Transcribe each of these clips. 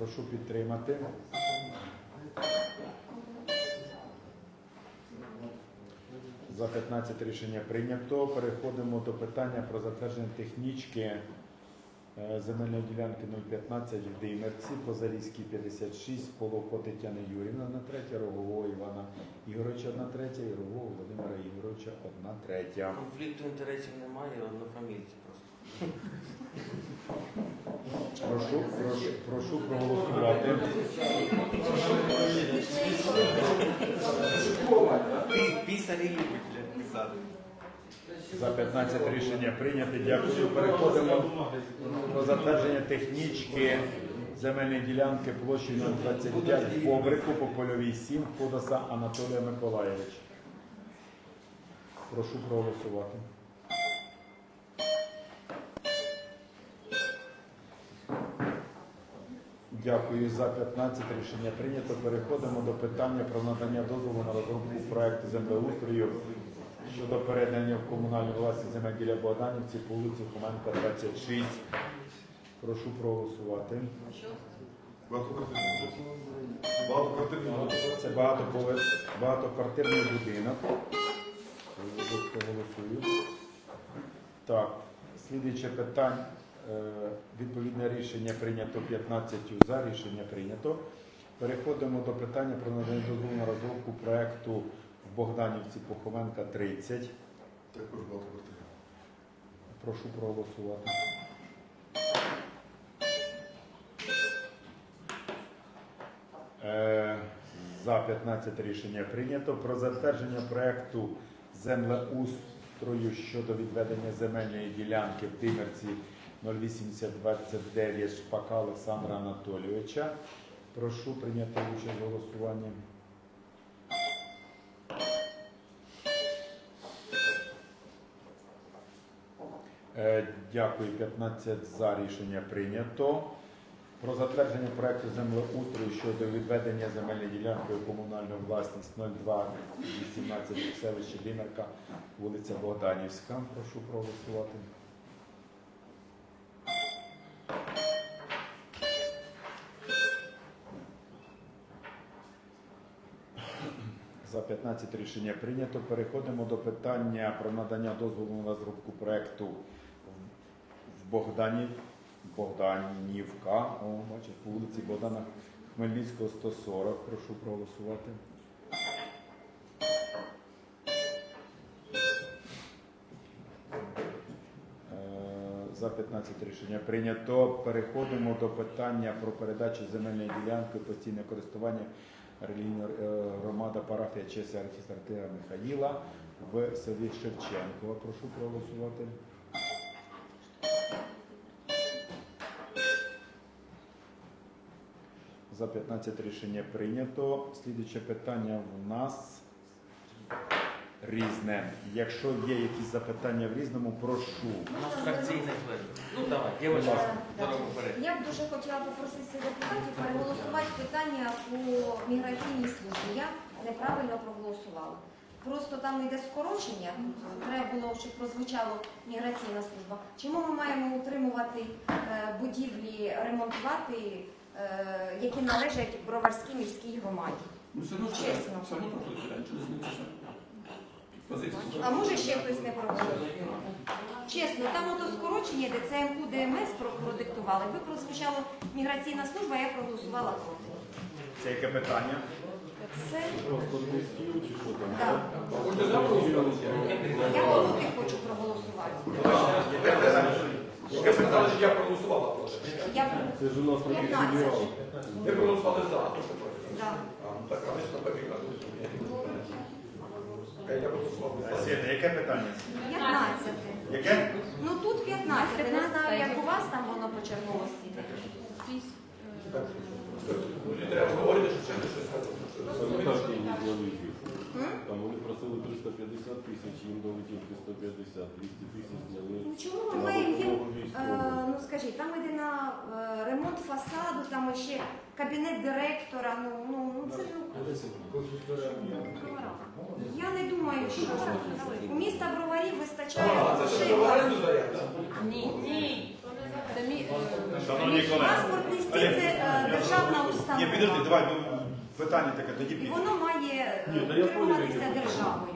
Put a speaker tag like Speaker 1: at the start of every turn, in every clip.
Speaker 1: Прошу підтримати. За 15 рішення прийнято. Переходимо до питання про затвердження технічки е, земельної ділянки 015 в Димерці, Позарійській 56, Полоко Тетяни Юрівна на третя, Рогового Івана Ігоровича одна третя і Рогового Володимира Ігоровича одна третя.
Speaker 2: Конфлікту інтересів немає, однофамільці просто.
Speaker 1: Прошу, прошу, прошу проголосувати. За 15 рішення прийнято. Дякую. Переходимо до затвердження технічки земельної ділянки площею 025 Бобрику по польовій 7 Ходоса Анатолія Миколаєвича. Прошу проголосувати. Дякую за 15 рішення прийнято. Переходимо до питання про надання дозволу на розробку проекту землеустрою щодо передання в комунальну власність земель біля Богданівці по вулиці Хоменка 26. Прошу проголосувати.
Speaker 3: Багатоквартирний. Багатоквартирний.
Speaker 1: Це багатоквартирний будинок. Проголосую. Так, слідуюче питання. Е, Відповідне рішення прийнято 15 за. Рішення прийнято. Переходимо до питання про надання дозволу на розробку проекту в Богданівці Похоменка 30.
Speaker 3: Також багатоквартирний.
Speaker 1: Прошу проголосувати. Е, За 15 рішення прийнято. Про затвердження проекту землеустрою щодо відведення земельної ділянки в Тимерці 0829 Шпака Олександра Анатолійовича. Прошу прийняти участь в голосуванні. Е, Дякую. 15 за рішення прийнято. Про затвердження проекту землеустрою щодо відведення земельної ділянки у комунальну власність 0218 селище Димерка, вулиця Богданівська. Прошу проголосувати. 15 рішення прийнято. Переходимо до питання про надання дозволу на розробку проекту в Богдані, Богданівка, о, бачите, по вулиці Богдана Хмельницького, 140. Прошу проголосувати. Е, За 15 рішення прийнято. Переходимо до питання про передачу земельної ділянки постійне користування релігійна е, громада парафія честь архістратига Михаїла в селі Шевченкова. Прошу проголосувати. За 15 рішення прийнято. Слідуюче питання в нас різне. Якщо є якісь запитання в різному, прошу.
Speaker 2: У нас. Ну давай,
Speaker 1: Будь
Speaker 2: дівчата, дорогу вперед.
Speaker 4: Я б дуже хотіла попросити депутатів переголосувати питання по міграційній службі. Я неправильно проголосувала. Просто там йде скорочення, треба було, щоб прозвучало міграційна служба. Чому ми маємо утримувати е, будівлі, ремонтувати, е, які належать Броварській міській громаді?
Speaker 5: Ну, все одно
Speaker 4: Чесно.
Speaker 5: все одно.
Speaker 4: А може ще хтось не проголосує? Чесно, там ото скорочення, де ЦМК ДМС продиктували. Ви прозвучало міграційна служба, я проголосувала проти.
Speaker 1: Це яке питання?
Speaker 4: Це
Speaker 6: там?
Speaker 4: так. Я проти хочу проголосувати.
Speaker 5: Ви сказали, що я проголосувала проти.
Speaker 4: Я
Speaker 6: Це ж у нас
Speaker 4: 15.
Speaker 6: професіонал.
Speaker 5: Ви проголосували за. а то що проти.
Speaker 4: Да.
Speaker 5: А, ну так, а ви ж напевно. Я проголосував за.
Speaker 1: Свята, яке питання?
Speaker 4: 15.
Speaker 1: Яке?
Speaker 4: Ну тут 15. Не знаю, як у вас там воно по черговості.
Speaker 5: Треба говорити, що ще не щось.
Speaker 6: Там дали. Вони просили 350 тисяч, їм долетів 350, 200 тисяч зняли.
Speaker 4: Ну чому ми маємо їм, е, ну скажіть, там йде на е, ремонт фасаду, там ще кабінет директора, ну, ну, ну це ну, я не думаю, що у міста броварів вистачає грошей.
Speaker 7: Ні, ні. Це мі-
Speaker 1: Шановні колеги,
Speaker 4: Паспортний це е, державна
Speaker 1: ні,
Speaker 4: установа.
Speaker 1: підожди, давай, ну, питання таке, тоді
Speaker 4: І
Speaker 1: піде.
Speaker 4: воно має е,
Speaker 6: Ні, я
Speaker 4: державою.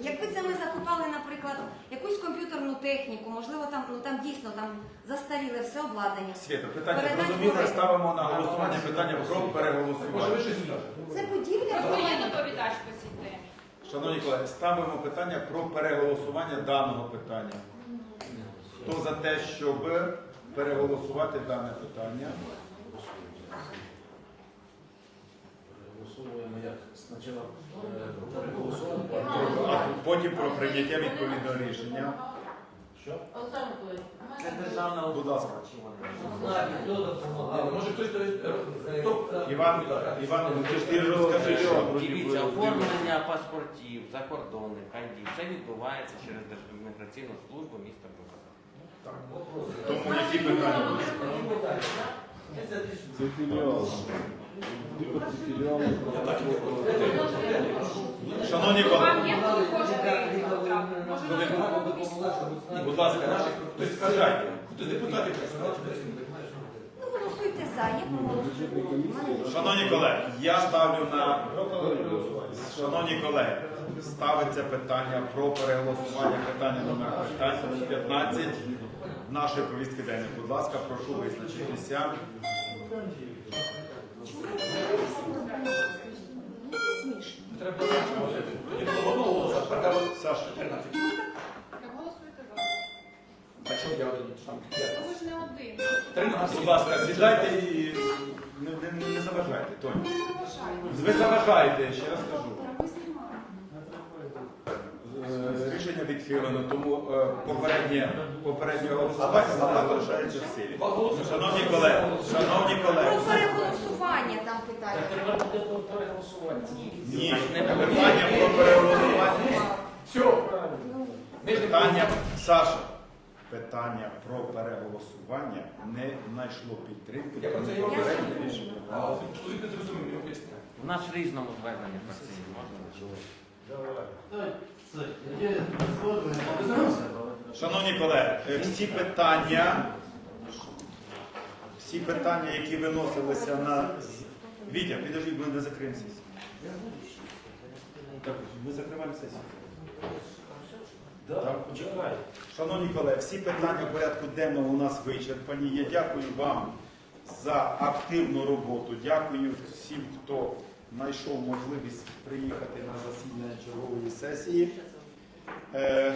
Speaker 4: Якби це ми закупали, наприклад, якусь комп'ютерну техніку, можливо, там ну там дійсно там застаріле все обладнання.
Speaker 1: Свята, питання
Speaker 4: Передати
Speaker 1: зрозуміле, ставимо на голосування питання про переголосування.
Speaker 4: Це будівля.
Speaker 7: Хто є доповідач по цій темі?
Speaker 1: Шановні колеги, ставимо питання про переголосування даного питання. Хто за те, щоб переголосувати дане питання?
Speaker 6: Голосуємо як спочатку е, переголосуємо,
Speaker 1: А потім про прийняття відповідного рішення.
Speaker 6: Що?
Speaker 8: Олександр Миколаївич,
Speaker 2: Це державна
Speaker 1: Будь ласка.
Speaker 2: чи вона?
Speaker 8: знаю, хто допомагав.
Speaker 5: Може хтось е, хто
Speaker 1: Іван, Іван, ну ти ж ти розкажи, що.
Speaker 2: Дивіться, оформлення паспортів, закордонних, ID, все відбувається через Держміграційну службу міста Бога.
Speaker 1: Тому які питання?
Speaker 6: Це філіал.
Speaker 1: Шановні колеги,
Speaker 7: хто
Speaker 1: будь ласка,
Speaker 5: хтось
Speaker 1: скажайте.
Speaker 5: Хтось депутатів.
Speaker 4: Ну, голосуйте за, я проголосую.
Speaker 1: Шановні колеги, я ставлю на шановні колеги, ставиться питання про переголосування питання номер 15 нашої повістки денної. Будь ласка, прошу визначитися.
Speaker 5: Треба
Speaker 1: Саша,
Speaker 5: 14.
Speaker 7: Голосуйте за.
Speaker 5: А чому я один? Там п'ять.
Speaker 7: Ви ж не один.
Speaker 5: 13.
Speaker 1: будь ласка, сідайте і не, не, не заважайте, Тоні.
Speaker 7: Ви заважаєте,
Speaker 1: ще раз кажу.
Speaker 7: Ми знімаємо.
Speaker 1: Е, Рішення відхилено, тому е, попереднє, попереднє голосування залишається в силі.
Speaker 5: Два голоси.
Speaker 1: Шановні колеги,
Speaker 4: Про переголосування там питання.
Speaker 1: ні, питання про переголосування.
Speaker 5: Все. Не
Speaker 1: Питання, Саша, питання про переголосування не знайшло підтримки,
Speaker 5: Я про це говорю.
Speaker 1: рішення.
Speaker 5: Не.
Speaker 2: У нас в різному зверненні працює, можна?
Speaker 1: Шановні колеги, е, всі питання, всі питання, які виносилися на Вітя, підожди, ми не закриємо сесію. Так, ми закриваємо сесію. Так, почекай. Шановні колеги, всі питання порядку денного у нас вичерпані. Я дякую вам за активну роботу. Дякую всім, хто знайшов можливість приїхати на засідання чергової сесії. Е,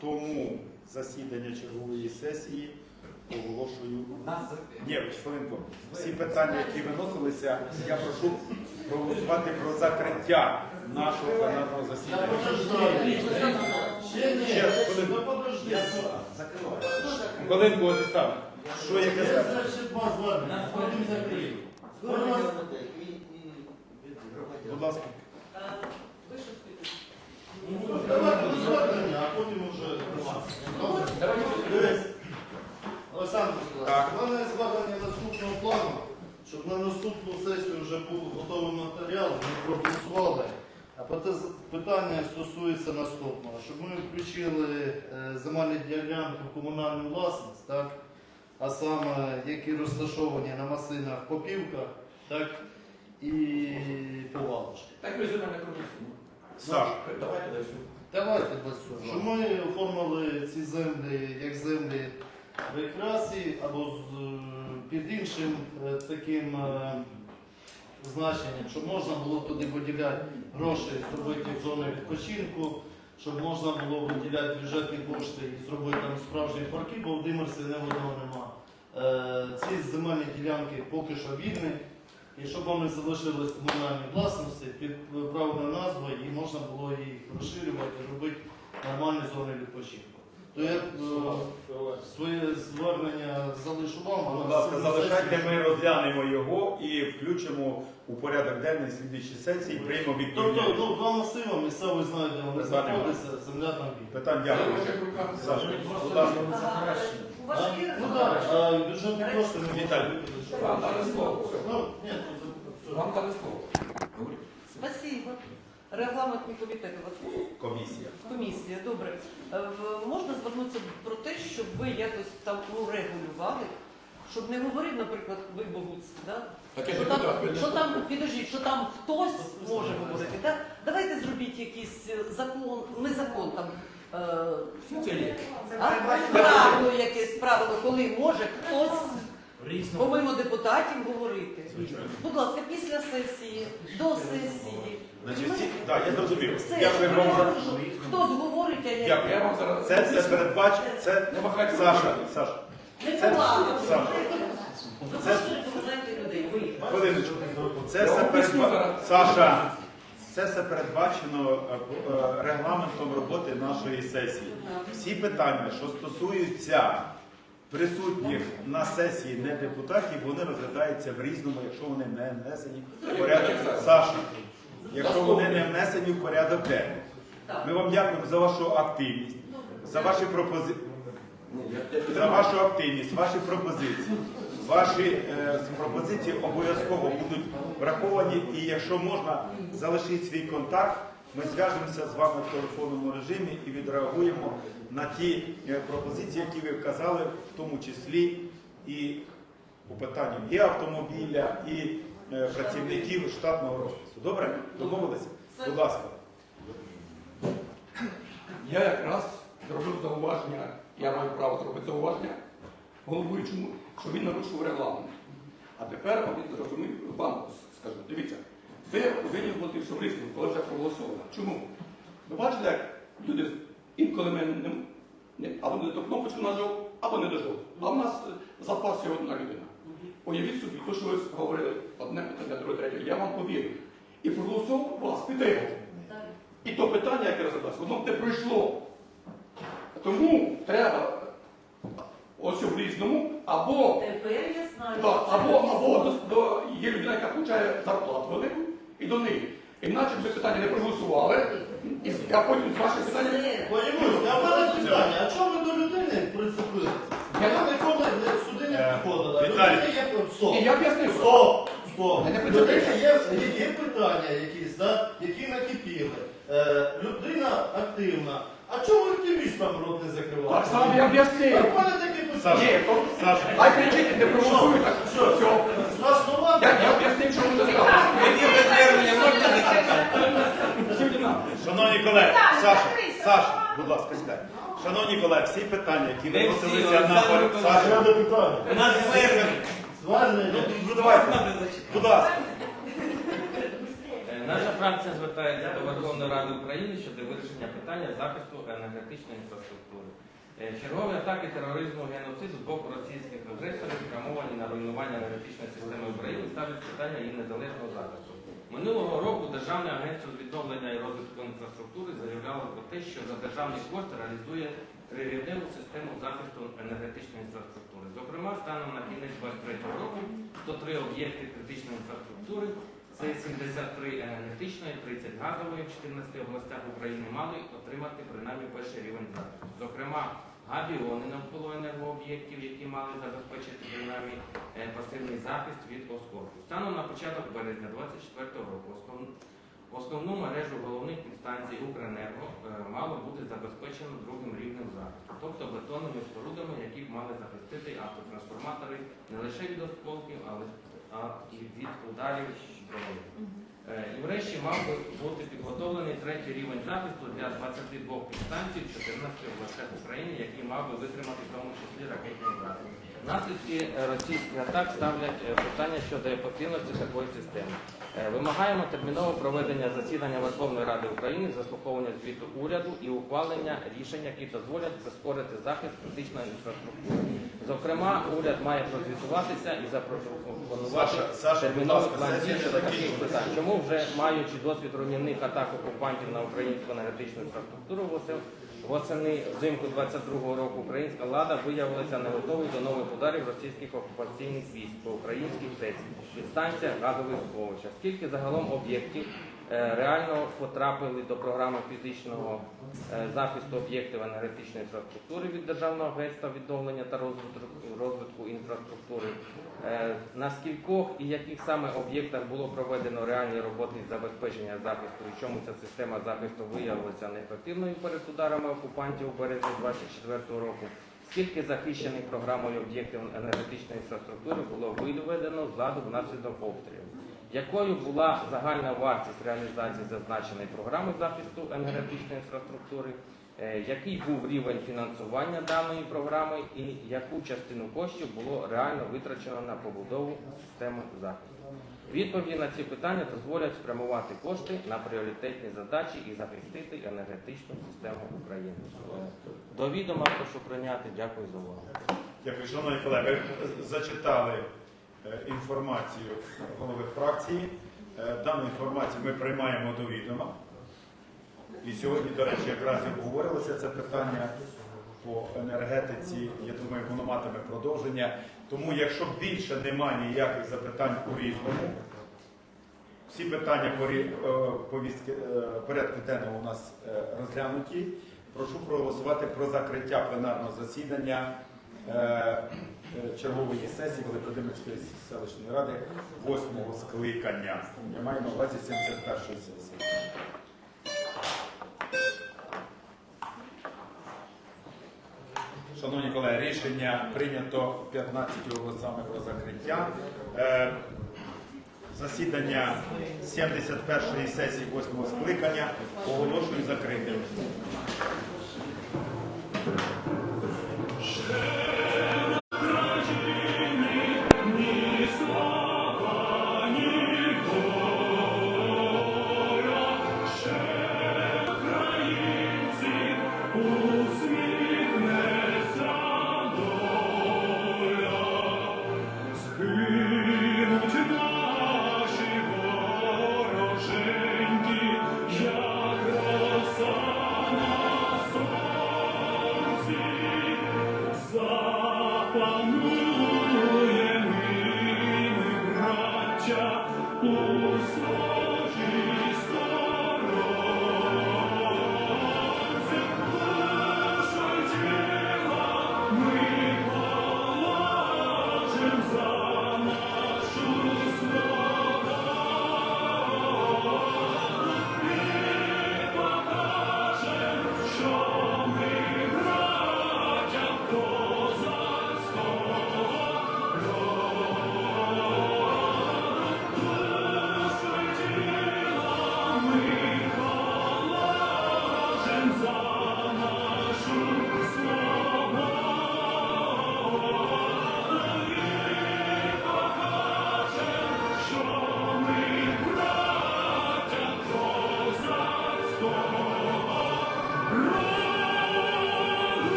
Speaker 1: тому засідання чергової сесії оголошую. Ні, хвилинку. Всі питання, які виносилися, я прошу проголосувати про закриття нашого пленарного засідання. Ще хвилинку. Хвилинку, Олександр. Що я казав? Будь ласка.
Speaker 9: Давайте звернення, а потім уже Дивись, Олександр, у мене звернення наступного плану, щоб на наступну сесію вже був готовий матеріал, ми проголосували. А проте питання стосується наступного, щоб ми включили е, земельні ділянки комунальну власність, так? а саме які розташовані на масинах Попівка так? І Повалушки.
Speaker 5: Так ми на комісію.
Speaker 1: Саш,
Speaker 5: Давайте далі.
Speaker 9: Давайте без цього. Щоб ми оформили ці землі як землі рекреації або з, е, під іншим е, таким е, значенням, щоб можна було туди виділяти гроші, зробити зони відпочинку, щоб можна було виділяти бюджетні кошти і зробити там справжні парки, бо в Димерсі не одного нема. Е, Ці земельні ділянки поки що вільні. І щоб вони залишились в комунальній власності під правильною назвою і можна було їх розширювати, робити нормальні зони відпочинку. То я е, своє звернення залишу вам,
Speaker 1: будь ласка,
Speaker 9: наступній
Speaker 1: залишайте, ми розглянемо його і включимо у порядок денний слідчі сесії, приймемо
Speaker 9: Тобто
Speaker 1: відповідні.
Speaker 9: ну, два масива місцевий знає, де вони
Speaker 1: Питання
Speaker 9: знаходяться, земля там вільна.
Speaker 1: Питань дякую. Саша, будь ласка.
Speaker 4: У вас є
Speaker 9: Ну так, а бюджетні кошти не
Speaker 1: Віталій.
Speaker 5: Вам дали слово.
Speaker 9: Ну, ні,
Speaker 5: Вам дали слово.
Speaker 8: Спасибо.
Speaker 10: Регламентний комітет у вас є?
Speaker 1: Комісія.
Speaker 10: Комісія, добре. Е, в- Можна звернутися про те, щоб ви якось там урегулювали, щоб не говорив, наприклад, ви Богуцький, да?
Speaker 5: Так я
Speaker 10: що, там, що там, підождіть, що там хтось може говорити. Да? Давайте зробіть якийсь е, закон, не закон там. Е,
Speaker 5: Це є.
Speaker 10: а? Правило якесь правило, коли може хтось помимо депутатів говорити. Будь ласка, після сесії, до сесії.
Speaker 1: Значить, всі, так, я зрозумів.
Speaker 10: Все,
Speaker 1: Дякую вам.
Speaker 10: не
Speaker 1: за-
Speaker 10: хтось говорить, а я
Speaker 1: Дякую.
Speaker 5: Я вам зараз...
Speaker 1: Це все передбачено. Це
Speaker 5: Не махайте
Speaker 1: Саша,
Speaker 5: руками.
Speaker 1: Саша.
Speaker 10: не
Speaker 1: Це-
Speaker 10: повага.
Speaker 1: Саша.
Speaker 10: Ви
Speaker 1: Це-
Speaker 10: людей, ви.
Speaker 1: Хвилиночку. Це все передбачено. Саша. Це все передбачено е, е, регламентом роботи нашої сесії. Всі питання, що стосуються присутніх на сесії не депутатів, вони розглядаються в різному, якщо вони не внесені в порядок. Саша, якщо вони не внесені в порядок денний. Ми вам дякуємо за вашу активність, за ваші пропозиції. За вашу активність, ваші пропозиції. Ваші е, пропозиції обов'язково будуть враховані, і якщо можна, залишіть свій контакт. Ми зв'яжемося з вами в телефонному режимі і відреагуємо на ті е, пропозиції, які ви вказали, в тому числі і у питанні і автомобіля, і е, працівників штатного розпису. Добре? Домовилися? Будь ласка.
Speaker 5: Я якраз зробив зауваження, я маю право зробити зауваження головуючому, що він нарушив регламент. А тепер він зрозумів, вам скажу, дивіться, ви повинні бути в коли вже проголосовано. Чому? Ви бачите, як люди інколи ми не, не або не до кнопочку нажав, або не дожав. А в нас е, запас є одна людина. Уявіть собі, то, що ви говорили одне питання, друге, третє, я вам повірю. І проголосував вас, підтримав. І то питання, яке розглядалося, воно б не пройшло. Тому треба ось в різному, або,
Speaker 10: Тепер я знаю.
Speaker 5: так, або, або до, до, є людина, яка отримує зарплату велику, і до неї. Іначе б ви питання не проголосували, а потім з ваших питань.
Speaker 10: Все.
Speaker 9: Понімуєш, а в мене питання, а чому ви до людини прицепилися?
Speaker 5: Я-
Speaker 9: Я ніколи не- сюди не
Speaker 1: Е,
Speaker 9: підходила.
Speaker 1: Віталій.
Speaker 9: Є стоп.
Speaker 5: Я об'яснив.
Speaker 9: Стоп, стоп.
Speaker 5: Я не
Speaker 9: є, є питання якісь, да, які накипіли. Е, людина активна. А чому ви активістам рот не закривали?
Speaker 5: Так само я об'яснив.
Speaker 9: Так, в мене таке
Speaker 1: Саша.
Speaker 9: питання.
Speaker 5: Ні, то,
Speaker 1: Саша.
Speaker 5: хай не так все.
Speaker 9: Страшнувато?
Speaker 5: Я, я об'яснив, що ви сказали.
Speaker 2: Які звернення можна зачитати?
Speaker 5: Всім однаково.
Speaker 1: Шановні колеги, Саша. Саша, будь ласка, сідай. Шановні колеги, всі питання, які
Speaker 2: Не всі,
Speaker 1: виносилися
Speaker 2: Олександр
Speaker 1: на
Speaker 2: Миколаївич.
Speaker 1: Саша,
Speaker 9: Ще до питання.
Speaker 2: У нас звернення.
Speaker 9: Звернення.
Speaker 1: ну давайте, будь ласка.
Speaker 2: Е, Наша фракція звертається до Верховної Ради України щодо вирішення питання захисту енергетичної інфраструктури. Е, Чергові атаки тероризму геноциду з боку російських агресорів спрямовані на руйнування енергетичної системи України ставлять питання її незалежного захисту. Минулого року Державне агентство з відновлення і розвитку інфраструктури заявляло про те, що за державний кошт реалізує трирівневу систему захисту енергетичної інфраструктури. Зокрема, станом на кінець 2023 року 103 об'єкти критичної інфраструктури це 73 енергетичної, 30 газової в 14 областях України мали отримати принаймні перший рівень захисту. Зокрема, габіони навколо енергооб'єктів, які мали забезпечити принаймні е, пасивний захист від осколку. Станом на початок березня 2024 року основ- основну мережу головних підстанцій Укренерго е, мало бути забезпечено другим рівнем захисту, тобто бетонними спорудами, які б мали захистити автотрансформатори не лише від осколків, але і від ударів зброї. Е, І врешті мав би бути підготовлений третій рівень захисту для 22 підстанцій 14 областях України, які мав би витримати в тому числі ракетні удари. Наслідки е, російських атак ставлять е, питання щодо ефективності такої системи. Е, Вимагаємо термінового проведення засідання Верховної Ради України, заслуховування звіту уряду і ухвалення рішень, які дозволять прискорити захист критичної інфраструктури. Зокрема, уряд має прозвітуватися і запропонувати
Speaker 1: ласка,
Speaker 2: план дій щодо таких питань. Чому вже маючи досвід руйнівних атак окупантів на українську енергетичну інфраструктуру восени- взимку 22-го року українська влада виявилася не готовою до нових ударів російських окупаційних військ по українських ТЕЦ, підстанціях газових сховищах. Скільки загалом об'єктів реально потрапили до програми фізичного е, захисту об'єктів енергетичної інфраструктури від Державного агентства відновлення та розвитку, розвитку інфраструктури. Е, На скількох і яких саме об'єктах було проведено реальні роботи з забезпечення захисту, і чому ця система захисту виявилася неефективною перед ударами окупантів у березні 2024 року? Скільки захищених програмою об'єктів енергетичної інфраструктури було виведено з ладу внаслідок обстрілів? Якою була загальна вартість реалізації зазначеної програми захисту енергетичної інфраструктури? Е, Який був рівень фінансування даної програми і яку частину коштів було реально витрачено на побудову системи захисту? Відповіді на ці питання дозволять спрямувати кошти на пріоритетні задачі і захистити енергетичну систему України. До відома прошу прийняти. Дякую за увагу.
Speaker 11: Дякую, шановні колеги. Зачитали інформацію голови фракції. Е, Дану інформацію ми приймаємо до відома. І сьогодні, до речі, якраз обговорилося це питання по енергетиці. Я думаю, воно матиме продовження. Тому, якщо більше немає ніяких запитань у різному, всі питання е, повістки е, порядку денного у нас е, розглянуті. Прошу проголосувати про закриття пленарного засідання е, е, чергової сесії Великодимирської селищної ради 8-го скликання. Я маю на увазі 71-ї сесії. Шановні колеги, рішення прийнято 15 голосами про закриття. Е, Засідання 71-ї сесії 8-го скликання оголошую закритим.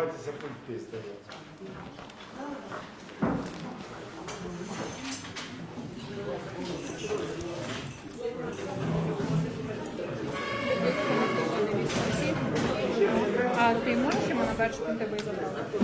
Speaker 11: Забувайтеся пульти.
Speaker 7: А ти можеш йому на першу тебе і забрати?